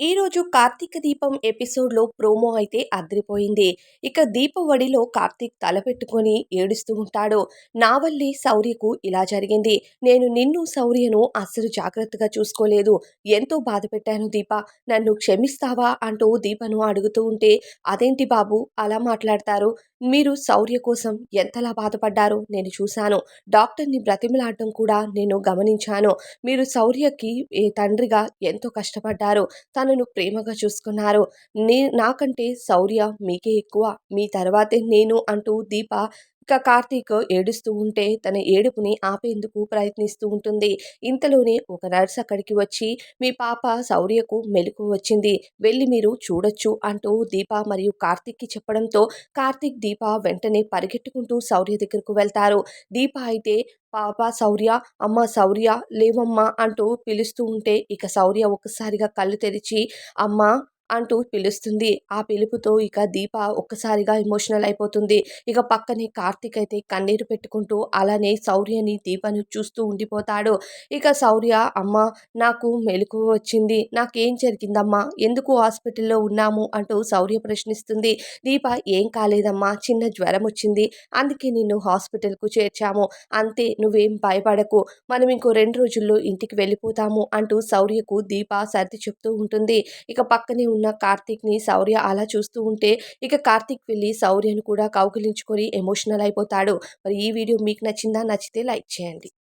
ఈరోజు కార్తీక దీపం ఎపిసోడ్లో ప్రోమో అయితే అద్రిపోయింది. ఇక దీపవడిలో కార్తీక్ తలపెట్టుకొని ఏడుస్తూ ఉంటాడు. నా వల్లే శౌర్యకు ఇలా జరిగింది. నేను నిన్ను శౌర్యను అస్సలు జాగ్రత్తగా చూసుకోలేదు. ఎంతో బాధ పెట్టాను దీప. నన్ను క్షమిస్తావా? అంటూ దీపను అడుగుతూ ఉంటే అదేంటి బాబు? అలా మాట్లాడతారు. మీరు శౌర్య కోసం ఎంతలా బాధపడ్డారో నేను చూశాను. డాక్టర్ని బ్రతిమలాడటం కూడా నేను గమనించాను. మీరు శౌర్యకి తండ్రిగా ఎంతో కష్టపడ్డారు. తనను ప్రేమగా చూసుకున్నారు. నే నాకంటే శౌర్య మీకే ఎక్కువ. మీ తర్వాతే నేను అంటూ దీప ఇక కార్తీక్ ఏడుస్తూ ఉంటే తన ఏడుపుని ఆపేందుకు ప్రయత్నిస్తూ ఉంటుంది. ఇంతలోనే ఒక నర్స్ అక్కడికి వచ్చి మీ పాప శౌర్యకు మెలకు వచ్చింది. వెళ్ళి మీరు చూడొచ్చు అంటూ దీప మరియు కార్తీక్కి చెప్పడంతో కార్తీక్ దీప వెంటనే పరిగెట్టుకుంటూ శౌర్య దగ్గరకు వెళ్తారు. దీప అయితే పాప శౌర్య అమ్మ శౌర్య లేవమ్మా అంటూ పిలుస్తూ ఉంటే ఇక శౌర్య ఒక్కసారిగా కళ్ళు తెరిచి అమ్మ అంటూ పిలుస్తుంది. ఆ పిలుపుతో ఇక దీప ఒక్కసారిగా ఎమోషనల్ అయిపోతుంది. ఇక పక్కనే కార్తీక్ అయితే కన్నీరు పెట్టుకుంటూ అలానే శౌర్యని దీపను చూస్తూ ఉండిపోతాడు. ఇక శౌర్య అమ్మ నాకు మెలకు వచ్చింది. నాకేం జరిగిందమ్మా? ఎందుకు హాస్పిటల్లో ఉన్నాము? అంటూ శౌర్య ప్రశ్నిస్తుంది. దీప ఏం కాలేదమ్మా? చిన్న జ్వరం వచ్చింది. అందుకే నిన్ను హాస్పిటల్కు చేర్చాము. అంతే నువ్వేం భయపడకు. మనం ఇంకో రెండు రోజుల్లో ఇంటికి వెళ్ళిపోతాము అంటూ శౌర్యకు దీప సర్ది చెప్తూ ఉంటుంది. ఇక పక్కనే ఉన్న కార్తీక్ని శౌర్య అలా చూస్తూ ఉంటే ఇక కార్తీక్ వెళ్ళి శౌర్యను కూడా కౌగిలించుకొని ఎమోషనల్ అయిపోతాడు. మరి ఈ వీడియో మీకు నచ్చిందా? నచ్చితే లైక్ చేయండి.